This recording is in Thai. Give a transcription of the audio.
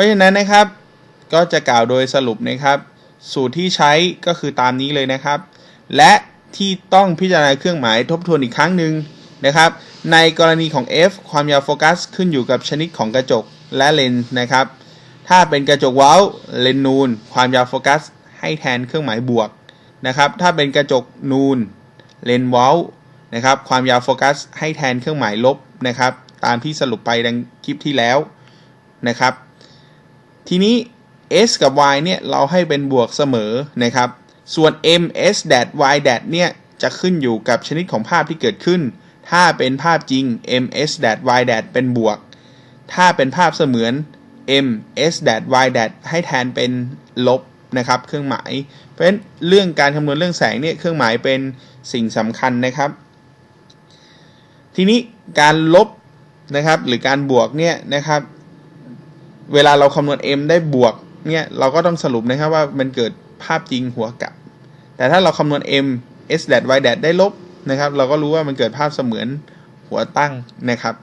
ราะฉะนั้นนะครับ ก็จะกล่าวโดยสรุปนะครับ สูตรที่ใช้ก็คือตามนี้เลยนะครับ และที่ต้องพิจารณาเครื่องหมายทบทวนอีกครั้งหนึ่งนะครับ ในกรณีของ f ความยาวโฟกัสขึ้นอยู่กับชนิดของกระจกและเลนส์นะครับ ถ้าเป็นกระจกเว้าเลนส์นูน ความยาวโฟกัส ให้แทนเครื่องหมายบวกนะครับ ถ้าเป็นกระจกนูนเลนส์เว้านะครับ ความยาวโฟกัส ให้แทนเครื่องหมายลบนะครับ ตามที่สรุปไปดังคลิปที่แล้วนะครับ นี้ s กับ y เนี่ย เราให้เป็นบวกเสมอนะครับ ส่วน m s dat y dat เนี่ย จะขึ้นอยู่กับชนิดของภาพที่เกิดขึ้น ถ้าเป็นภาพจริง m s dat y dat เป็นบวก ถ้าเป็นภาพเสมือน m s dat y dat ให้แทนเป็นลบนะครับ เครื่องหมาย เพราะฉะนั้นเรื่องการคำนวณเรื่องแสงเนี่ย เครื่องหมายเป็นสิ่งสำคัญนะครับ ทีนี้การลบนะครับ หรือการบวกเนี่ยนะครับ เวลาเราคำนวณ m ได้บวกเนี่ยเราก็ต้องสรุปนะครับว่ามันเกิดภาพจริงหัวกลับ แต่ถ้าเราคำนวณ m s dat y dat ได้ลบนะครับ เราก็รู้ว่ามันเกิดภาพเสมือนหัวตั้งนะครับ